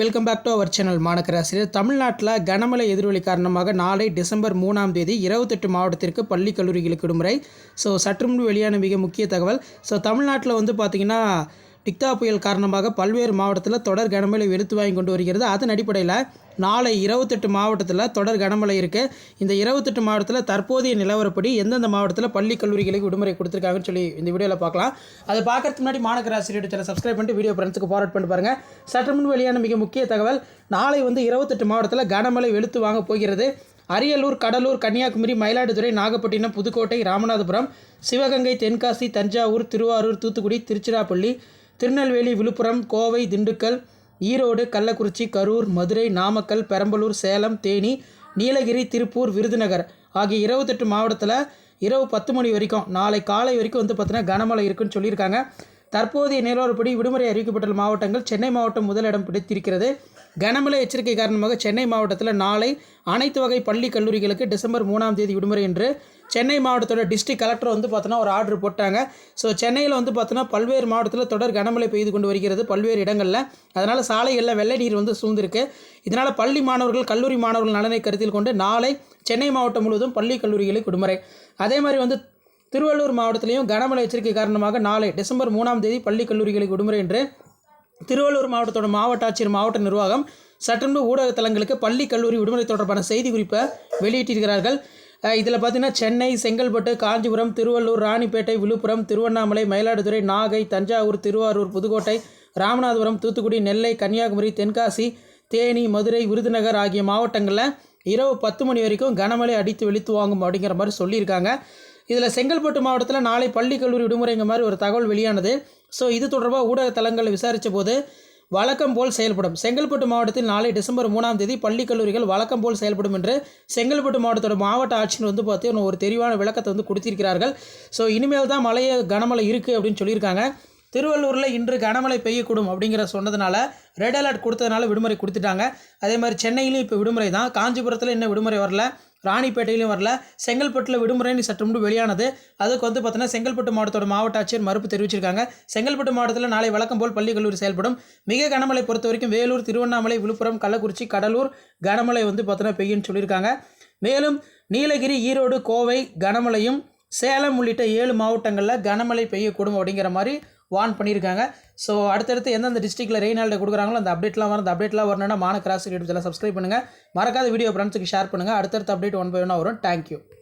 Welcome back to our channel மாநகராசிரியர் தமிழ்நாட்டில் கனமழை எதிரொலி காரணமாக நாளை டிசம்பர் மூணாம் தேதி இருபத்தெட்டு மாவட்டத்திற்கு பள்ளி கல்லூரிகளுக்கு விடுமுறை. ஸோ சற்று முன்பு வெளியான மிக முக்கிய தகவல். ஸோ தமிழ்நாட்டில் வந்து பார்த்திங்கன்னா டிக்டா புயல் காரணமாக பல்வேறு மாவட்டத்தில் தொடர் கனமழை வெளுத்து வாங்கி கொண்டு வருகிறது. அதன் அடிப்படையில் நாளை இருபத்தெட்டு மாவட்டத்தில் தொடர் கனமழை இருக்குது இந்த இருபத்தெட்டு மாவட்டத்தில் தற்போதைய நிலவரப்படி எந்தெந்த மாவட்டத்தில் பள்ளி கல்லூரிகளுக்கு விடுமுறை கொடுத்துருக்காங்கன்னு சொல்லி இந்த வீடியோவில் பார்க்கலாம். அதை பார்க்கறதுக்கு முன்னாடி மாநகராசிரியர் சேனல் சப்ஸ்கிரைப் பண்ணிட்டு வீடியோ ஃப்ரெண்ட்ஸுக்கு ஃபார்வர்ட் பண்ணி பாருங்கள் சற்று முன் வெளியான மிக முக்கிய தகவல் நாளை வந்து இருபத்தெட்டு மாவட்டத்தில் கனமழை வெளுத்து வாங்க போகிறது. அரியலூர் கடலூர் கன்னியாகுமரி மயிலாடுதுறை நாகப்பட்டினம் புதுக்கோட்டை ராமநாதபுரம் சிவகங்கை தென்காசி தஞ்சாவூர் திருவாரூர் தூத்துக்குடி திருச்சிராப்பள்ளி திருநெல்வேலி விழுப்புரம் கோவை திண்டுக்கல் ஈரோடு கள்ளக்குறிச்சி கரூர் மதுரை நாமக்கல் பெரம்பலூர் சேலம் தேனி நீலகிரி திருப்பூர் விருதுநகர் ஆகிய இருபத்தெட்டு மாவட்டத்தில் இரவு பத்து மணி வரைக்கும் நாளை காலை வரைக்கும் வந்து பார்த்தீங்கன்னா கனமழை இருக்குன்னு சொல்லியிருக்காங்க. தற்போதைய நிலவரப்படி விடுமுறை அறிவிக்கப்பட்டுள்ள மாவட்டங்கள் சென்னை மாவட்டம் முதலிடம் பிடித்திருக்கிறது. கனமழை எச்சரிக்கை காரணமாக சென்னை மாவட்டத்தில் நாளை அனைத்து வகை பள்ளி கல்லூரிகளுக்கு டிசம்பர் மூணாம் தேதி விடுமுறை என்று சென்னை மாவட்டத்தோட டிஸ்ட்ரிக்ட் கலெக்டர் வந்து பார்த்தோன்னா ஒரு ஆர்டர் போட்டாங்க. ஸோ சென்னையில் வந்து பார்த்தோன்னா பல்வேறு மாவட்டத்தில் தொடர் கனமழை பெய்து கொண்டு வருகிறது பல்வேறு இடங்களில். அதனால் சாலைகளில் வெள்ளை நீர் வந்து சூழ்ந்திருக்கு. இதனால் பள்ளி மாணவர்கள் கல்லூரி மாணவர்கள் நலனை கருத்தில் கொண்டு நாளை சென்னை மாவட்டம் முழுவதும் பள்ளி கல்லூரிகளுக்கு விடுமுறை. அதே மாதிரி வந்து திருவள்ளூர் மாவட்டத்திலையும் கனமழை எச்சரிக்கை காரணமாக நாளை டிசம்பர் மூணாம் தேதி பள்ளி கல்லூரிகளுக்கு விடுமுறை என்று திருவள்ளூர் மாவட்டத்தோட மாவட்ட ஆட்சியர் மாவட்ட நிர்வாகம் சட்டன்பு ஊடக தளங்களுக்கு பள்ளி கல்லூரி விடுமுறை தொடர்பான செய்தி குறிப்பை வெளியிட்டிருக்கிறார்கள். இதில் பார்த்தீங்கன்னா சென்னை செங்கல்பட்டு காஞ்சிபுரம் திருவள்ளூர் ராணிப்பேட்டை விழுப்புரம் திருவண்ணாமலை மயிலாடுதுறை நாகை தஞ்சாவூர் திருவாரூர் புதுக்கோட்டை ராமநாதபுரம் தூத்துக்குடி நெல்லை கன்னியாகுமரி தென்காசி தேனி மதுரை விருதுநகர் ஆகிய மாவட்டங்களில் இரவு பத்து மணி வரைக்கும் கனமழை அடித்து வெளுத்து வாங்கும் அப்படிங்கிற மாதிரி சொல்லியிருக்காங்க. இதில் செங்கல்பட்டு மாவட்டத்தில் நாளை பள்ளி கல்லூரி விடுமுறைங்க மாதிரி ஒரு தகவல் வெளியானது. ஸோ இது தொடர்பாக ஊடக தளங்களை விசாரித்த போது வழக்கம் போல் செயல்படும். செங்கல்பட்டு மாவட்டத்தில் நாளை டிசம்பர் மூணாம் தேதி பள்ளி கல்லூரிகள் வழக்கம் போல் செயல்படும் என்று செங்கல்பட்டு மாவட்டத்தோட மாவட்ட ஆட்சியர் வந்து பார்த்து ஒரு தெளிவான விளக்கத்தை வந்து கொடுத்திருக்கிறார்கள். ஸோ இனிமேல் தான் மழையை கனமழை இருக்குது அப்படின்னு சொல்லியிருக்காங்க. திருவள்ளூரில் இன்று கனமழை பெய்யக்கூடும் அப்படிங்கிற சொன்னதுனால ரெட் அலர்ட் கொடுத்ததுனால விடுமுறை கொடுத்துட்டாங்க. அதே மாதிரி சென்னையிலையும் இப்போ விடுமுறை தான். காஞ்சிபுரத்தில் இன்னும் விடுமுறை வரல. ராணிப்பேட்டையிலையும் வரல. செங்கல்பட்டில் விடுமுறைன்னு சற்று முன்பு வெளியானது. அதுக்கு வந்து பார்த்தீங்கன்னா செங்கல்பட்டு மாவட்டத்தோட மாவட்ட ஆட்சியர் மறுப்பு தெரிவிச்சிருக்காங்க. செங்கல்பட்டு மாவட்டத்தில் நாளை வழக்கம் போல் பள்ளி கல்லூரி செயல்படும். மிக கனமழை பொறுத்த வரைக்கும் வேலூர் திருவண்ணாமலை விழுப்புரம் கள்ளக்குறிச்சி கடலூர் கனமழை வந்து பார்த்தீங்கன்னா பெய்யும்னு சொல்லியிருக்காங்க. மேலும் நீலகிரி ஈரோடு கோவை கனமழையும் சேலம் உள்ளிட்ட ஏழு மாவட்டங்களில் கனமழை பெய்யக்கூடும் அப்படிங்கிற மாதிரி வார்ன் பண்ணியிருக்காங்க. ஸோ அடுத்தடுத்து எந்தெந்த டிஸ்ட்ரிக்ட்டில் ரெயின் ஹாலிடே கொடுக்குறாங்களோ அந்த அப்டேட்லாம் வரும். அந்த அப்டேட்லாம் வரணும்னா மான கிராஸ் யூடியூப் சேனல் சப்ஸ்கிரைப் பண்ணுங்கள் மறக்காத வீடியோ ஃப்ரெண்ட்ஸுக்கு ஷேர் பண்ணுங்கள் அடுத்தடுத்த அப்டேட் ஒன் பை ஒன்னாக வரும். தேங்க்யூ